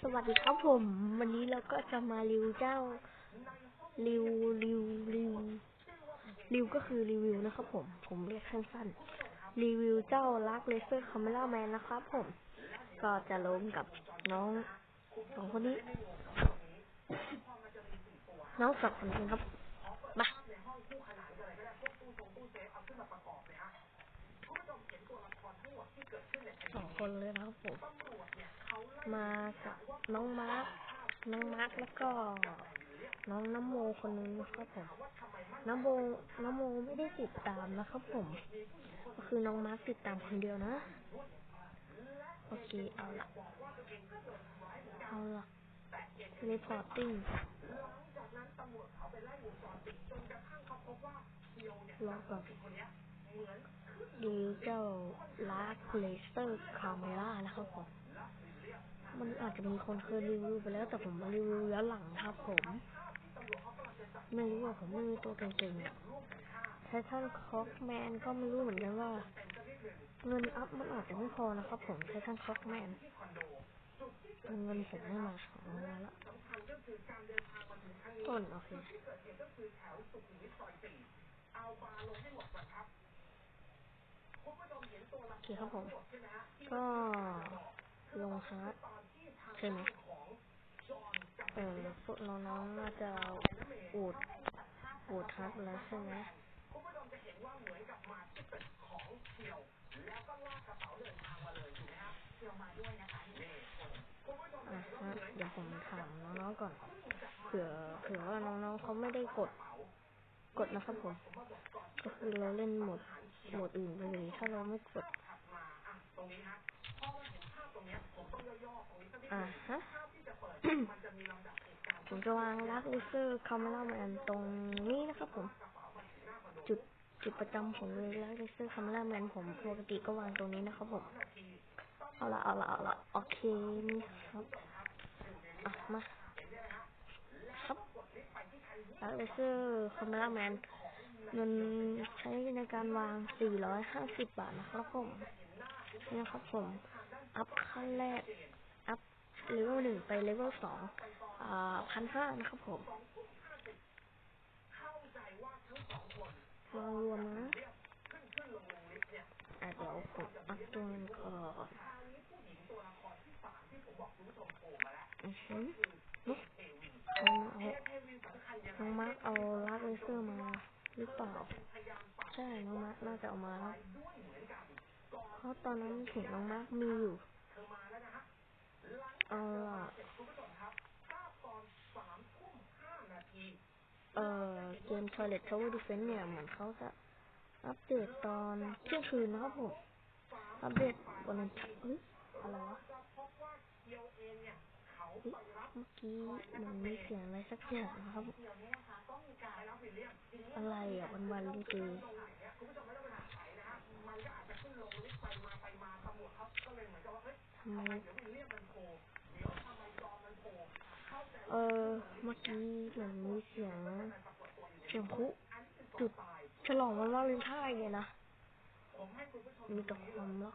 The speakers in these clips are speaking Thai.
สวัสดีครับผม วันนี้เราก็จะมารีวิวเจ้ารีวิวรีวิวรีวิวรีวิวก็คือรีวิวนะครับผม ผมเรียกสั้นๆรีวิวเจ้าลักเลเซอร์คาเมล่าแมนนะครับผม ก็จะลงกับน้องสองคนนี้ น้องสองคนนี้ครับ มา สองคนเลยนะครับผม มากับน้องมาร์คน้องมาร์คแล้วก็ น้องน้ำโมคนนึงนะครับผม น้ำโมน้ำโมไม่ได้ติดตามนะครับผม ก็คือน้องมาร์คติดตามคนเดียวนะ โอเคเอาละเอาละรีพอร์ติ้งรอก่อน ดีเจ้าลาร์คเลเซอร์คาเมล่านะครับผม มันอาจจะมีคนเคยรีวิวไปแล้ว แต่ผมมารีวิวย้อนหลังครับผม ไม่รู้ว่าผมไม่มีตัวเก่งๆอะไททันคอกแมนก็ไม่รู้เหมือนกันว่า เงินอัพมันอาจจะไม่พอนะครับผมไททันคอกแมนเงินผมไม่มาเอามาละต้นโอเค โอเคครับผม ก็ลงฮาร์ดใช่ไหมเออพวกน้องๆน่าจะอูดอูดฮาร์ดแล้วใช่ไหมอะเดี๋ยวผมถามน้องๆก่อน เผื่อเผื่อว่าน้องๆเขาไม่ได้กด กดนะครับผม ก็คือเราเล่นหมด โหมดอื่นไปเลยถ้าเราไม่กดอ่าฮะผมจะวางลักเลเซอร์คาเมล่าแมนตรงนี้นะครับผม จุดจุดประจำผมเลยลักเลเซอร์คาเมล่าแมนผมปกติก็วางตรงนี้นะครับผม เอาละเอาละเอาละโอเคนี่ครับอะมาครับลักเลเซอร์คาเมล่าแมน เงินใช้ในการวาง 450 บาทนะครับผมนี่นะครับผม อัพขั้นแรก อัพเลเวลหนึ่งไปเลเวลสองอ่าพันห้านะครับผมวางรวมนะอะเดี๋ยวผมอัพตัวนึงก่อนอือหือนุ๊กน้องเอาน้องมาร์คเอาลากเลเซอร์มา หรือเปล่า ใช่น้องมาร์คน่าจะเอามาครับเพราะตอนนั้นเห็นน้องมาร์คมีอยู่เอาล่ะเอ่อเกม Toilet Tower Defense เนี่ย เหมือนเขาจะอัปเดตตอนเที่ยงคืนนะครับผม อัปเดตวันนั้นเฮ้ยอะไรวะ เมื่อกี้มือนมีเสียงอะไรสักอย่างนะครับ อะไรอะวันวันๆจริงๆทำไมเออเมื่อกี้เหมือนมีเสียงเสียงคุจุดฉลองวันวาเลนไทน์ไงนะมีแต่ความรัก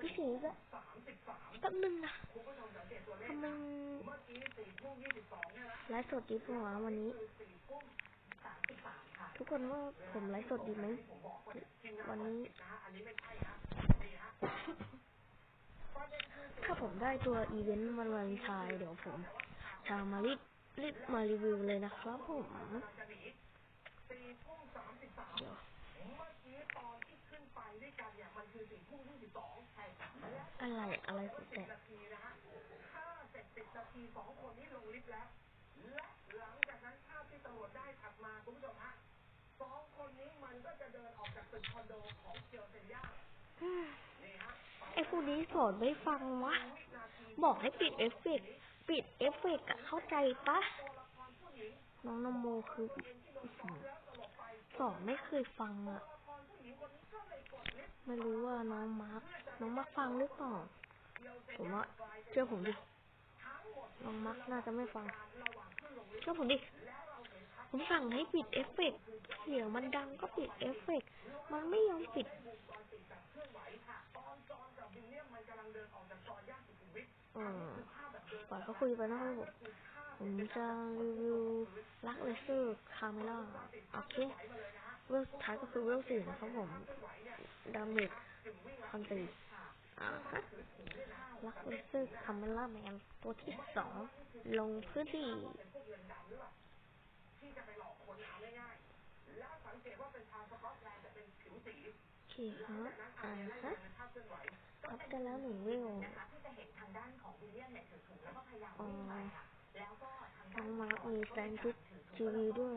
พี่สีก็แป๊บนึงนะทำไมไลฟ์สดดีปะวะวันนี้ ทุกคนว่าผมไลฟ์สดดีไหมวันนี้ ถ้าผมได้ตัวอีเวนต์วันวาเลนไทน์เดี๋ยวผมจะมารีบรีบมารีวิวเลยนะครับผมเดี๋ยว อะไรอะไรสุดแต่ไอ้พวกนี้สอนไม่ฟังวะ บอกให้ปิดเอฟเฟกปิดเอฟเฟกอะเข้าใจปะ น้องนโมคือสอนไม่เคยฟังอะ ไม่รู้ว่าน้องมาร์คน้องมาร์คฟังหรือเปล่าผมว่าเชื่อผมดิ น้องมาร์คน่าจะไม่ฟัง เชื่อผมดิ ผมสั่งให้ปิดเอฟเฟกเสียงมันดังก็ปิดเอฟเฟกมันไม่ยอมปิดเออปล่อยเขาคุยไปนะครับผมผมจะรีวิวลักเลเซอร์คาเมล่าโอเค เวลสุดท้ายก็คือเวลสี่นะครับผมดาเมจพันตีอ่าฮะลักเลเซอร์คาเมล่าแมนตัวที่สองลงพื้นที่โอเคฮะอ่าฮะอัพได้แล้วหนึ่งเวลอ๋อน้องมาร์คมีแฟนชุดทีวีด้วย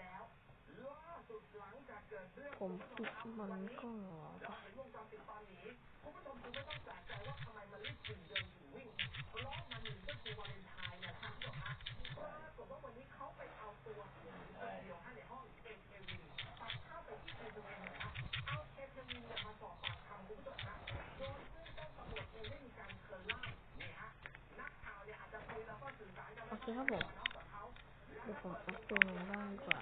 ผมปิดมันก็หรอปะโอเคครับผมเดี๋ยวผมอัพตัวลงบ้างดีกว่า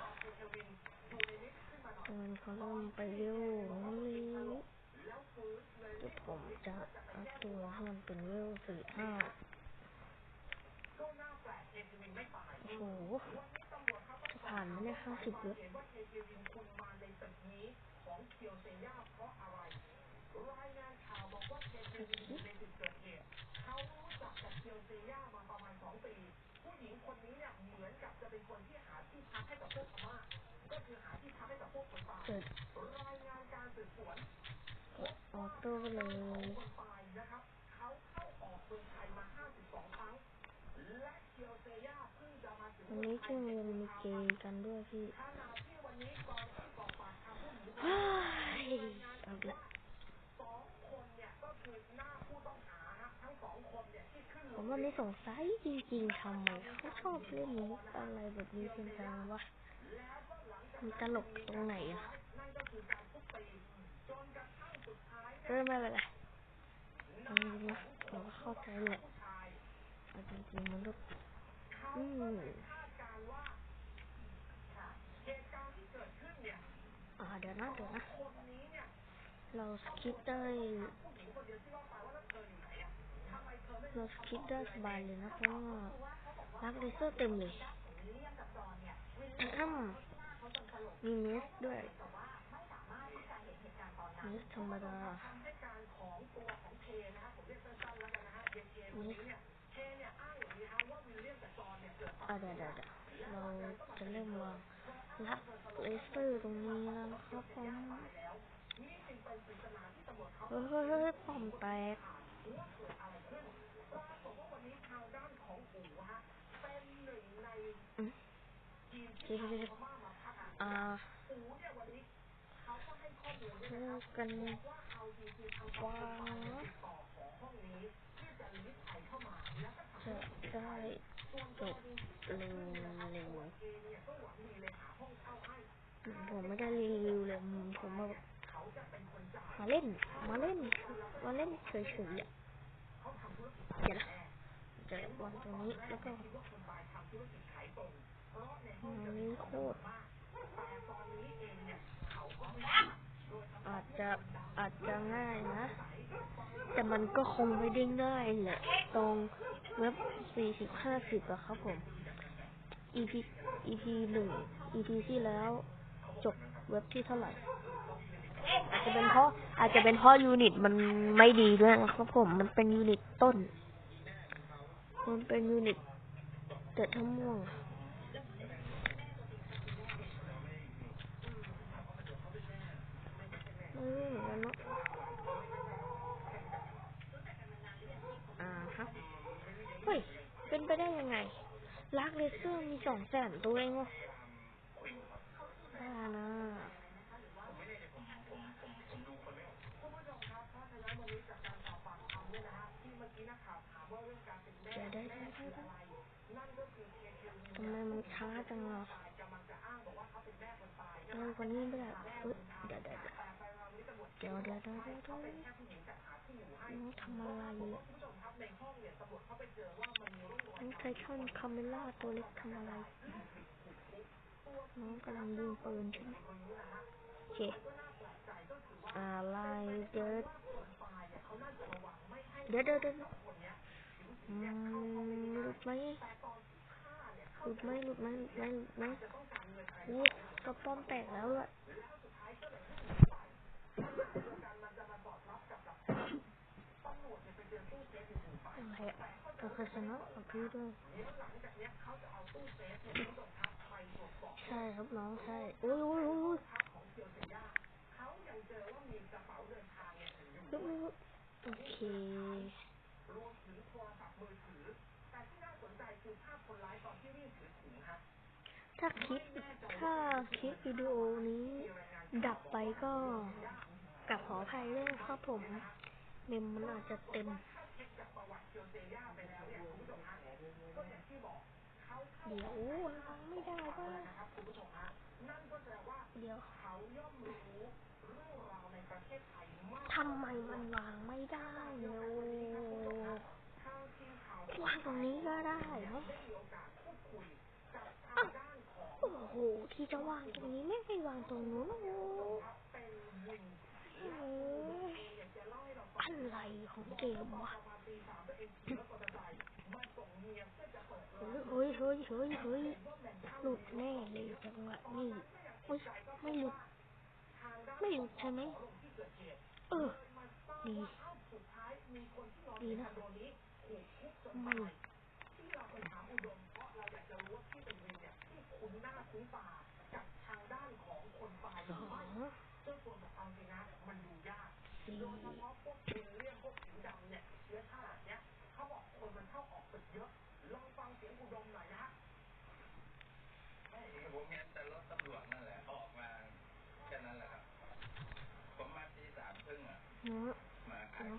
เออเขาเริ่มไปเร็วนี้เดี๋ยวผมจะอัพตัวให้มันเป็นเวสี่ห้าโอ้โหจะผ่านไหมเนี่ยห้าสิบเว็บเปิ ดออโต้เลยวันนี้ที่โรงเรียนมีเกมกันด้วยพี่เฮ้ยเอาละผมวันนี้สงสัยจริงๆทำไมเขาชอบเล่นมุกอะไรแบบนี้เป็นจังวะ มันตลกตรงไหนอะเออไม่เป็นไรเอาจริงๆนะผมก็เข้าใจแหละจริงๆมันก็อืมอ่าเดี๋ยวนะเดี๋ยวนะ เราสคิปได้เราสคิปได้สบายเลยนะเพราะว่ารักเลเซอร์เต็มเลยอืม มีเนสด้วยเนสธรรมดาเนสอะเดี๋ยวเดี๋ยวเราจะเริ่มวางรักเลเซอร์ตรงนี้แล้วครับผมเฮ้ยเฮ้ยปอมแตกอืมเอ่าเจอกันว่าจะได้จบเร็วๆผมไม่ได้รีวิวเลยผมมามาเล่น มาเล่น มาเล่นเฉยๆอะเดี๋ยวนะจะวางตรงนี้แล้วก็อันนี้โคตร อาจจะอาจจะง่ายนะ แต่มันก็คงไม่ได้ง่ายแหละตรงเว็บสี่สิบห้าสิบอะครับผม EP EP หนึ่ง EP ที่แล้วจบเว็บที่เท่าไหร่ อาจจะเป็นเพราะอาจจะเป็นเพราะยูนิตมันไม่ดีด้วยนะครับผม มันเป็นยูนิตต้น มันเป็นยูนิตเด็ดทั้งม่วง ไม่รู้เหมือนกันเนาะอ่าฮะเฮ้ย เป็นไปได้ยังไงลักเลเซอร์มีสองแสนตัวเองวะบ้านะเดี๋ยวได้ได้ได้ได้ทำไมมันช้าจังอะเร็วกว่านี้ไม่ได้เอ้ยเดี๋ยวเดี๋ยว เดี๋ยวเดี๋ยวเดี๋ยวเดี๋ยวเดี๋ยวเดี๋ยวน้องทำอะไรอะน้องไททันคาเมล่าตัวเล็กทำอะไร น้องกำลังยิงปืนใช่ไหมโอเคอะไรเดี๋ยวเดี๋ยวเดี๋ยวเดี๋ยวอืมหลุดไหมหลุดไหมหลุดไหมหลุดไหมหลุดไหมอู้กระป้อมแตกแล้วอะ อะไรอะโอเคชนะกับพี่ด้วยใช่ครับน้องใช่ โอ้ยโอ้ยโอ้ยโอ้ยลุกลุกลุกโอเคถ้าคลิป ถ้าคลิปวิดีโอนี้ดับไปก็ กับขออภัยด้วยครับผมเมมมันอาจจะเต็ม เดี๋ยววางไม่ได้ว่าเดี๋ยวทำไมมันวางไม่ได้เร็ววางตรงนี้ก็ได้เนาะโอ้โห ที่จะวางตรงนี้ไม่ให้วางตรงนู้นโอ้ อะไรของเกมวะเฮ้ยเฮ้ยเฮ้ยเฮ้ยหลุดแน่เลยจังหวะนี้อุ้ยไม่หลุด ไม่หลุดใช่ไหมเออ ดี ดีนะ ไม่ โดยเฉพาะพวกคุณเรื่องพวกสีดำเนี่ยเชื้อชาติเนี่ยเขาบอกคนมันเข้าออกตึกเยอะลองฟังเสียงอุดมหน่อยนะฮะไม่ผมแต่รถตำรวจนั่นแหละออกมาแค่นั้นแหละครับผมมาตีสามครึ่งอะเนาะ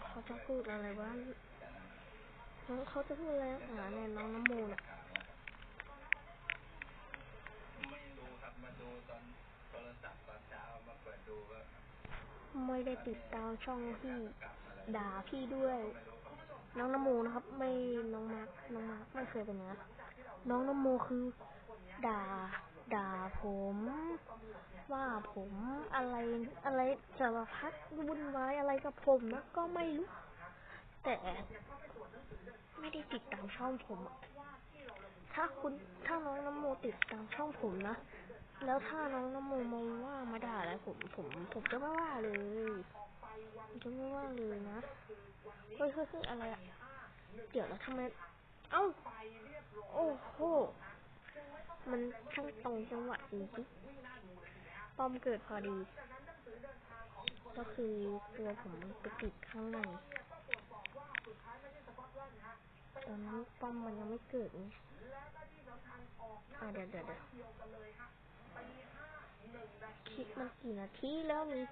เขาจะพูดอะไรวะเขาจะพูดอะไรหาเนี่ยน้องน้ำมูลอะ ไม่ได้ติดตามช่องพี่ด่าพี่ด้วย น้องนโมนะครับ ไม่น้องมาร์คน้องมาร์คไม่เคยเป็นอย่างนั้นน้องนโมคือ ด่า ด่าผม ว่าผมอะไรอะไรสารพัดวุ่นวายอะไรกับผมนะก็ไม่รู้แต่ไม่ได้ติดตามช่องผม ถ้าคุณถ้าน้องนโมติดตามช่องผมนะ แล้วถ้าน้องนโมมาว่ามาด่าอะไรผมผมผมจะไม่ว่าเลยผมจะไม่ว่าเลยนะเฮ้ยเฮ้ยอะไรอะเดี๋ยวแล้วทำไมเอ้าโอ้โหมันช่างตรงจังหวะจริงๆป้อมเกิดพอดี ก็คือตัวผมไปติดข้างในตอนนั้นป้อมมันยังไม่เกิดอะเดี๋ยวเดี๋ยวเดี๋ยว คลิปมันกี่นาทีแล้วนี่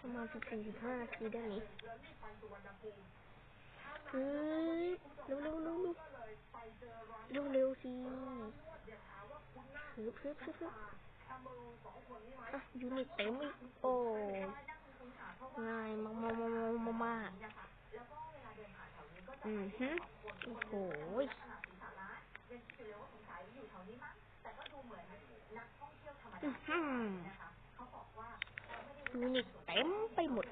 ประมาณสิบสี่สิบห้านาทีได้ไหมคือเร็วเร็วเร็วเร็วเร็วเร็วสิฮึบฮึบฮึบฮึบอะยูนิตเต็มอีกโอ้ง่ายมากมากมากมากมากอือฮึโอ้โห ดูนิตเต็มไปหมด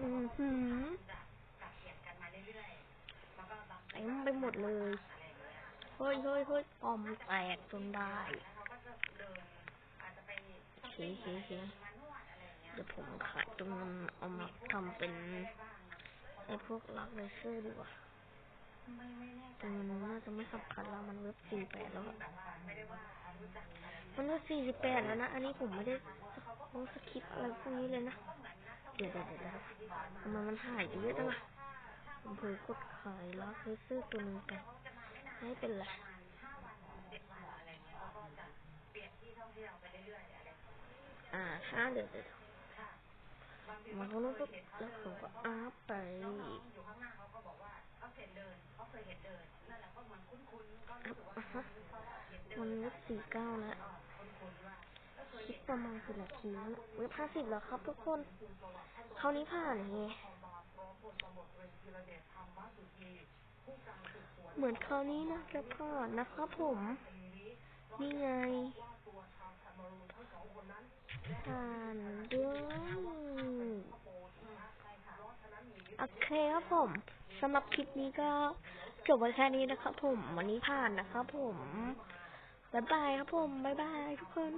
อือหือเต็มไปหมดเลยเฮ้ยเฮ้ยเฮ้ยออมแตกจนได้โอเคโอเคโอเคเดี๋ยวผมขายตรงนั้นเอามาทำเป็นไอ้พวกลักเลเซอร์ดีกว่า แต่มันน่าจะไม่สำคัญแล้วมันเว็บสี่แปดแล้วอะมันเว็บสี่สิบแปดแล้วนะ อันนี้ผมไม่ได้ลงสคริปอะไรพวกนี้เลยนะ เดี๋ยวเดี๋ยวเดี๋ยวทำไมมันหายไปเยอะจังอะผมเผลอกดขายลักเลเซอร์ตัวนึงไปไม่เป็นไรอ่าถ้าเดี๋ยวเดี๋ยวมันก็รู้สึกแล้วผมก็อัพไป อัพอะฮะมันเว็บสี่เก้าแล้วคลิปประมาณสิบนาทีวนะเว็บห้าสิบแล้วครับทุกคนคราวนี้ผ่านไงเหมือนคราวนี้นะจะผ่านนะครับผมนี่ไงผ่านด้วยโอเคครับผม สำหรับคลิปนี้ก็จบไว้แค่นี้นะครับผม วันนี้ผ่านนะครับผม บ๊ายบายครับผม บ๊ายบายทุกคน